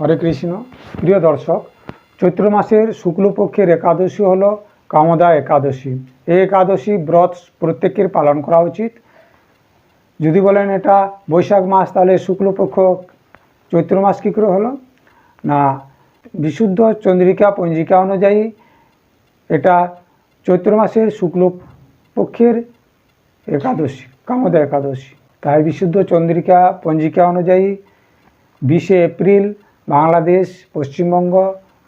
হরে কৃষ্ণ। প্রিয় দর্শক, চৈত্র মাসের শুক্লপক্ষের একাদশী হল কামদা একাদশী। এই একাদশী ব্রত প্রত্যেকের পালন করা উচিত। যদি বলেন এটা বৈশাখ মাস, তাহলে শুক্লপক্ষ চৈত্র মাস কী করে হলো? না, বিশুদ্ধ চন্দ্রিকা, পঞ্জিকা অনুযায়ী এটা চৈত্র মাসের শুক্লপক্ষের একাদশী, কামদা একাদশী। তাই বিশুদ্ধ চন্দ্রিকা, পঞ্জিকা অনুযায়ী বিশে এপ্রিল বাংলাদেশ, পশ্চিমবঙ্গ,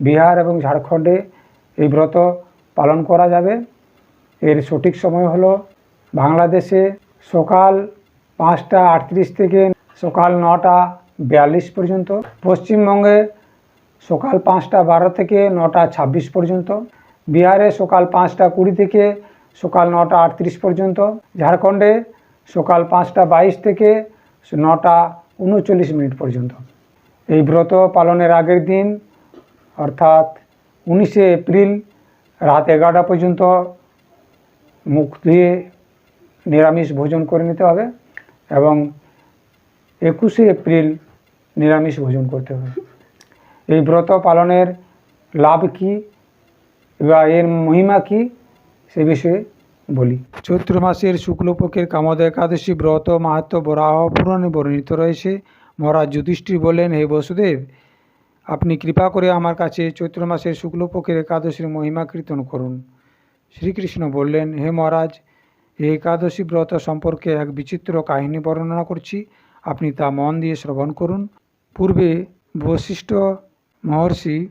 বিহার এবং ঝাড়খণ্ডে এই ব্রত পালন করা যাবে। এর সঠিক সময় হলো বাংলাদেশে সকাল পাঁচটা আটত্রিশ থেকে সকাল নটা বিয়াল্লিশ পর্যন্ত, পশ্চিমবঙ্গে সকাল পাঁচটা বারো থেকে নটা ছাব্বিশ পর্যন্ত, বিহারে সকাল পাঁচটা কুড়ি থেকে সকাল নটা আটত্রিশ পর্যন্ত, ঝাড়খণ্ডে সকাল পাঁচটা বাইশ থেকে নটা উনচল্লিশ মিনিট পর্যন্ত। এই ব্রত পালনের আগের দিন, অর্থাৎ উনিশে এপ্রিল রাত এগারোটা পর্যন্ত মুখ ধুয়ে নিরামিষ ভোজন করে নিতে হবে এবং একুশে এপ্রিল নিরামিষ ভোজন করতে হবে। এই ব্রত পালনের লাভ কি বা এর মহিমা কি সে বিষয়ে বলি। চৈত্র মাসের শুক্লপক্ষের কামদা একাদশী ব্রত মাহাত্ম বরাহ পুরাণে বর্ণিত রয়েছে। মহারাজ যুধিষ্ঠির বললেন, হে বসুদেব, আপনি কৃপা করে আমার কাছে চৈত্র মাসের শুক্লপক্ষের একাদশীর মহিমা কীর্তন করুন। শ্রীকৃষ্ণ বললেন, হে মহারাজ এই একাদশী ব্রত সম্পর্কে এক বিচিত্র কাহিনী বর্ণনা করছি। আপনি তা মন দিয়ে শ্রবণ করুন। পূর্বে বশিষ্ঠ মহর্ষি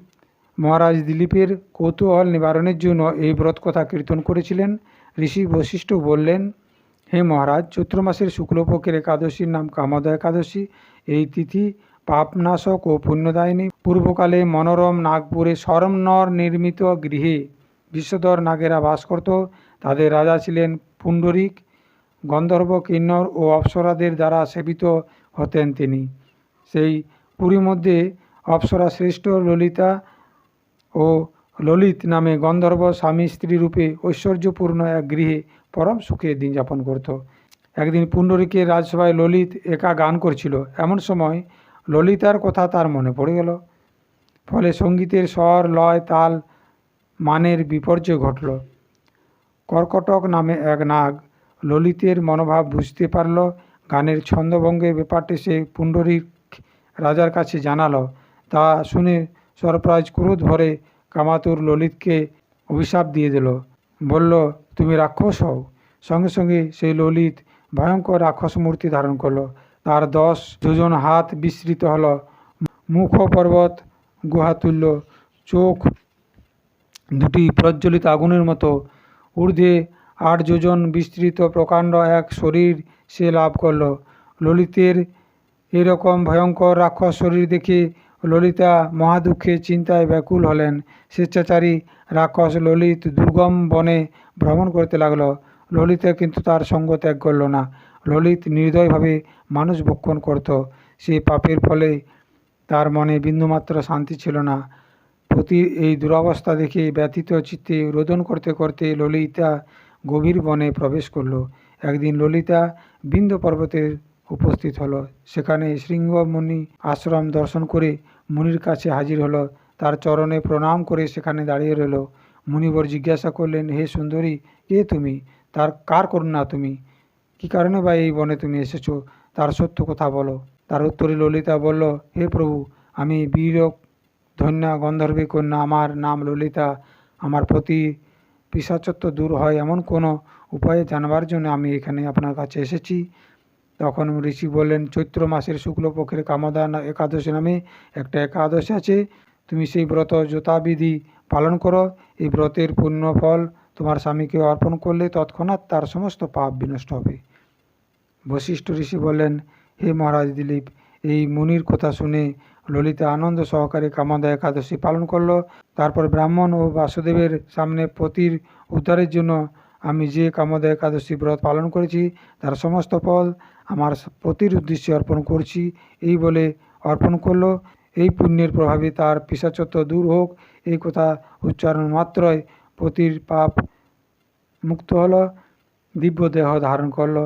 মহারাজ দিলীপের কৌতূহল নিবারণের জন্য এই ব্রত কথা কীর্তন করেছিলেন। ঋষি বশিষ্ঠ বললেন হে মহারাজ, চৈত্র মাসের শুক্লপক্ষের একাদশীর নাম কামদা একাদশী। এই তিথি পাপনাশক ও পুণ্যদায়িনী। পূর্বকালে মনোরম নাগপুরে স্বরমনর নির্মিত গৃহে বিশ্বধর নাগেরা বাস করত। তাদের রাজা ছিলেন পুণ্ডরিক, গন্ধর্ব কিন্নর ও অপ্সরাদের দ্বারা সেবিত হতেন তিনি। সেই পুরীর মধ্যে অপ্সরা শ্রেষ্ঠ ললিতা ও ললিত নামে গন্ধর্ব স্বামী স্ত্রী রূপে ঐশ্বর্যপূর্ণ এক গৃহে পরম সুখে দিন যাপন করত। একদিন পুণ্ডরীকের রাজসভায় ললিত একা গান করছিল। এমন সময় ললিতার কথা তার মনে পড়ে গেল। ফলে সঙ্গীতের স্বর, লয়, তাল, মানের বিপর্যয় ঘটল। কর্কটক নামে এক নাগ ললিতের মনোভাব বুঝতে পারল। গানের ছন্দভঙ্গের ব্যাপারটি সে পুণ্ডরীক রাজার কাছে জানালো। তা শুনে সরপ্রাইজ ক্রোধ ভরে কামাতুর ললিতকে অভিশাপ দিয়ে দিল। বলল, তুমি রাক্ষস হও। সঙ্গে সঙ্গে সেই ললিত ভয়ঙ্কর রাক্ষস মূর্তি ধারণ করল। তার দশ যোজন হাত বিস্তৃত হল। মুখ পর্বত গুহা গুহাতুল্য চোখ দুটি প্রজ্বলিত আগুনের মতো। ঊর্ধ্বে আট যোজন বিস্তৃত প্রকাণ্ড এক শরীর সে লাভ করল। ললিতের এরকম ভয়ঙ্কর রাক্ষস শরীর দেখে ললিতা মহাদুঃখে চিন্তায় ব্যাকুল হলেন। স্বেচ্ছাচারী রাক্ষস ললিত দুর্গম বনে ভ্রমণ করতে লাগল। ললিতা কিন্তু তার সঙ্গ ত্যাগ করল না। ললিত নির্দয়ভাবে মানুষ ভক্ষণ করত। সে পাপের ফলে তার মনে বিন্দুমাত্র শান্তি ছিল না। প্রতি এই দুরবস্থা দেখে ব্যথিত চিত্তে রোদন করতে করতে ললিতা গভীর বনে প্রবেশ করল। একদিন ললিতা বিন্দু পর্বতে উপস্থিত হলো। সেখানে শৃঙ্গমুনি আশ্রম দর্শন করে মুনির কাছে হাজির হলো। তার চরণে প্রণাম করে সেখানে দাঁড়িয়ে রইল। মুনিবর জিজ্ঞাসা করলেন, হে সুন্দরী, কে তুমি? তার কার করুণা তুমি? কী কারণে বা এই বনে তুমি এসেছ? তার সত্য কথা বলো। তার উত্তরে ললিতা বলল, হে প্রভু, আমি বীর ধন্যা গন্ধর্বী কন্যা আমার নাম ললিতা। আমার প্রতি পিসাচত্ব দূর হয় এমন কোনো উপায়ে জানবার জন্য আমি এখানে আপনার কাছে এসেছি। তখন ঋষি বললেন, চৈত্র মাসের শুক্লপক্ষের কামদা একাদশী নামে একটা একাদশী আছে। তুমি সেই ব্রত যথাবিধি পালন করো। এই ব্রতের পূর্ণ ফল তোমার স্বামীকে অর্পণ করলে তৎক্ষণাৎ তার সমস্ত পাপ বিনষ্ট হবে। বশিষ্ঠ ঋষি বললেন, হে মহারাজ দিলীপ, এই মুনির কথা শুনে ললিতা আনন্দ সহকারে কামদা একাদশী পালন করল। তারপর ব্রাহ্মণ ও বাসুদেবের সামনে পতির উদ্ধারের জন্য আমি যে কামদা একাদশী ব্রত পালন করেছি, তার সমস্ত ফল আমার পতির উদ্দেশ্যে অর্পণ করছি। এই বলে অর্পণ করল। এই পুণ্যের প্রভাবে তার পিসাচত্ব দূর হোক। এই কথা উচ্চারণ মাত্রই পতির পাপ মুক্ত হল, দিব্য দেহ ধারণ করল।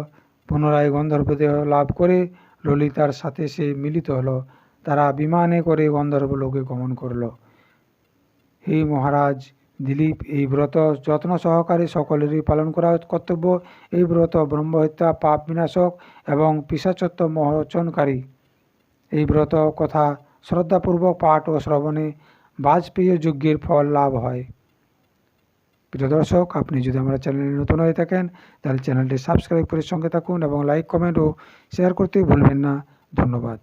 পুনরায় গন্ধর্ব দেহ লাভ করে ললিতার সাথে সে মিলিত হলো। তারা বিমানে করে গন্ধর্ব লোকে গমন করল। হে মহারাজ দিলীপ, এই ব্রত যত্ন সহকারে সকলেরই পালন করা কর্তব্য। এই ব্রত ব্রহ্মহত্যা, পাপ বিনাশক এবং পিসাচত্ব মোচনকারী এই ব্রত কথা শ্রদ্ধাপূর্বক পাঠ ও শ্রবণে বাজপেয়ী যজ্ঞের ফল লাভ হয়। প্রিয় দর্শক, আপনি যদি আমার চ্যানেলে নতুন হয়ে থাকেন, তাহলে চ্যানেলটি সাবস্ক্রাইব করে সঙ্গে থাকুন এবং লাইক, কমেন্ট ও শেয়ার করতে ভুলবেন না। ধন্যবাদ।